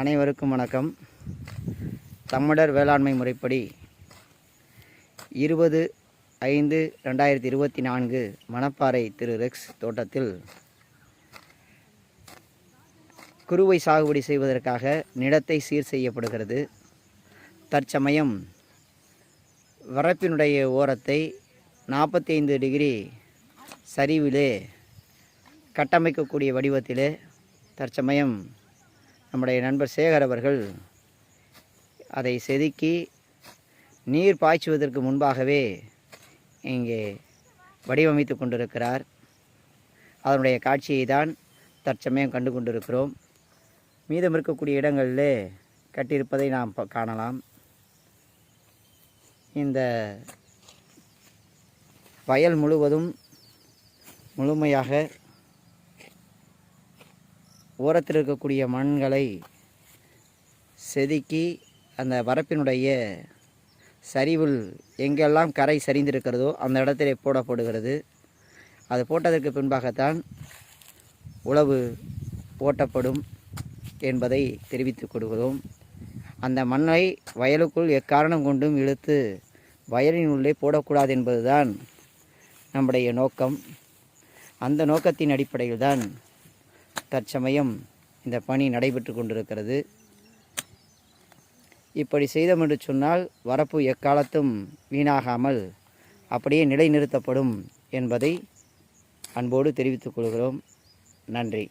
அனைவருக்கும் வணக்கம். தமிழர் வேளாண்மை முறைப்படி இருபது ஐந்து ரெண்டாயிரத்தி இருபத்தி நான்கு மணப்பாறை திரு ரெக்ஸ் தோட்டத்தில் குருவை சாகுபடி செய்வதற்காக நிலத்தை சீர் செய்யப்படுகிறது. தற்சமயம் வரப்பினுடைய ஓரத்தை நாற்பத்தி ஐந்து டிகிரி சரிவிலே கட்டமைக்கக்கூடிய வடிவத்திலே தற்சமயம் நம்முடைய நண்பர் சேகர் அவர்கள் அதை செதுக்கி நீர் பாய்ச்சுவதற்கு முன்பாகவே இங்கே வடிவமைத்து கொண்டிருக்கிறார். அதனுடைய காட்சியை தான் தற்சமயம் கண்டு கொண்டிருக்கிறோம். மீதம் இருக்கக்கூடிய இடங்களிலே கட்டியிருப்பதை நாம் காணலாம். இந்த வயல் முழுவதும் முழுமையாக ஓரத்தில் இருக்கக்கூடிய மண்களை செதுக்கி அந்த வரப்பினுடைய சரிவில் எங்கெல்லாம் கரை சரிந்திருக்கிறதோ அந்த இடத்திலே போடப்படுகிறது அது போட்டதற்கு பின்பாகத்தான் உழவு ஓட்டப்படும் என்பதை தெரிவித்துக் கொடுக்கிறோம் அந்த மண்ணை வயலுக்குள் எக்காரணம் கொண்டும் இழுத்து வயலின் உள்ளே போடக்கூடாது என்பதுதான் நம்முடைய நோக்கம். அந்த நோக்கத்தின் அடிப்படையில் தான் தற்சமயம் இந்த பணி நடைபெற்று கொண்டிருக்கிறது. இப்படி செய்தோம் என்று சொன்னால் வரப்பு எக்காலத்தும் வீணாகாமல் அப்படியே நிலைநிறுத்தப்படும் என்பதை அன்போடு தெரிவித்துக் கொள்கிறோம். நன்றி.